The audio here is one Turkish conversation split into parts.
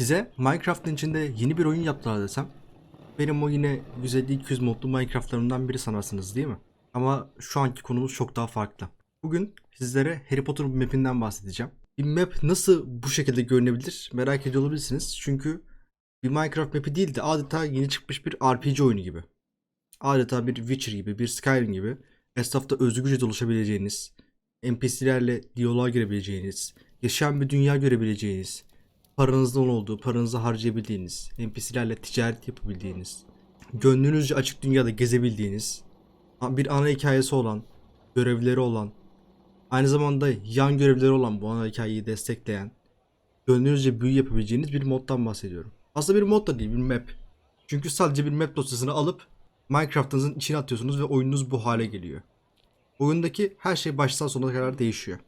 Size Minecraft'ın içinde yeni bir oyun yaptılar desem benim o yine 150-200 modlu Minecraft'larımdan biri sanarsınız değil mi? Ama şu anki konumuz çok daha farklı. Bugün sizlere Harry Potter map'inden bahsedeceğim. Bir map nasıl bu şekilde görünebilir merak ediyor olabilirsiniz. Çünkü bir Minecraft map'i değil de adeta yeni çıkmış bir RPG oyunu gibi. Adeta bir Witcher gibi, bir Skyrim gibi etrafta özgürce dolaşabileceğiniz, NPC'lerle diyaloğa girebileceğiniz, yaşayan bir dünya görebileceğiniz, paranızın olduğu, paranızı harcayabildiğiniz, NPC'lerle ticaret yapabildiğiniz, gönlünüzce açık dünyada gezebildiğiniz, bir ana hikayesi olan, görevleri olan, aynı zamanda yan görevleri olan bu ana hikayeyi destekleyen, gönlünüzce büyü yapabileceğiniz bir moddan bahsediyorum. Aslında bir mod da değil, bir map. Çünkü sadece bir map dosyasını alıp Minecraft'ınızın içine atıyorsunuz ve oyununuz bu hale geliyor. Oyundaki her şey baştan sona kadar değişiyor.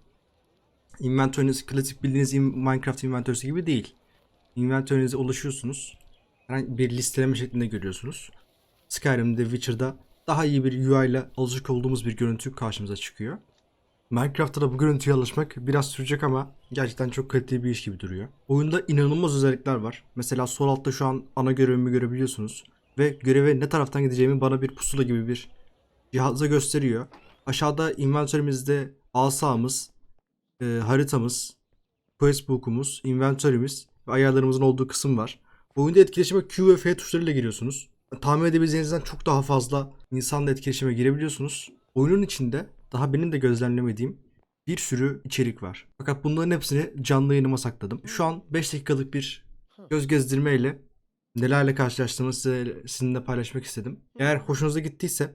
Inventörünüz klasik bildiğiniz in- Minecraft inventörüsü gibi değil. Inventörünüze ulaşıyorsunuz. Herhangi bir listeleme şeklinde görüyorsunuz. Skyrim'de, Witcher'da daha iyi bir UI ile alışık olduğumuz bir görüntü karşımıza çıkıyor. Minecraft'ta da bu görüntüye alışmak biraz sürecek ama gerçekten çok kaliteli bir iş gibi duruyor. Oyunda inanılmaz özellikler var. Mesela sol altta şu an ana görevimi görebiliyorsunuz. Ve göreve ne taraftan gideceğimi bana bir pusula gibi bir cihazla gösteriyor. Aşağıda inventörümüzde asamız, e, haritamız, quest book'umuz, inventörümüz ve ayarlarımızın olduğu kısım var. Oyunda etkileşime Q ve F tuşlarıyla giriyorsunuz. Tahmin edebileceğinizden çok daha fazla insanla etkileşime girebiliyorsunuz. Oyunun içinde daha benim de gözlemlemediğim bir sürü içerik var. Fakat bunların hepsini canlı yayınıma sakladım. Şu an 5 dakikalık bir göz gezdirmeyle nelerle karşılaştığımı size, sizinle paylaşmak istedim. Eğer hoşunuza gittiyse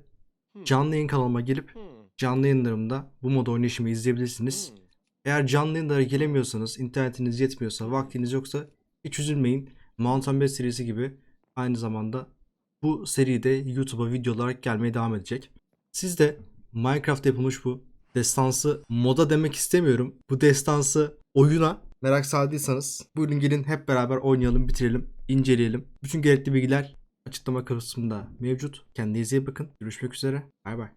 canlı yayın kanalıma gelip canlı yayınlarımda bu mod oynayışımı izleyebilirsiniz. Eğer canlı yayınlara gelemiyorsanız, internetiniz yetmiyorsa, vaktiniz yoksa hiç üzülmeyin. Mountain Best serisi gibi aynı zamanda bu seride YouTube'a video olarak gelmeye devam edecek. Siz de Minecraft yapılmış bu destansı moda demek istemiyorum. Bu destansı oyuna merak sardıysanız buyurun gelin hep beraber oynayalım, bitirelim, inceleyelim. Bütün gerekli bilgiler açıklama kısmında mevcut. Kendinize iyi bakın. Görüşmek üzere. Bay bay.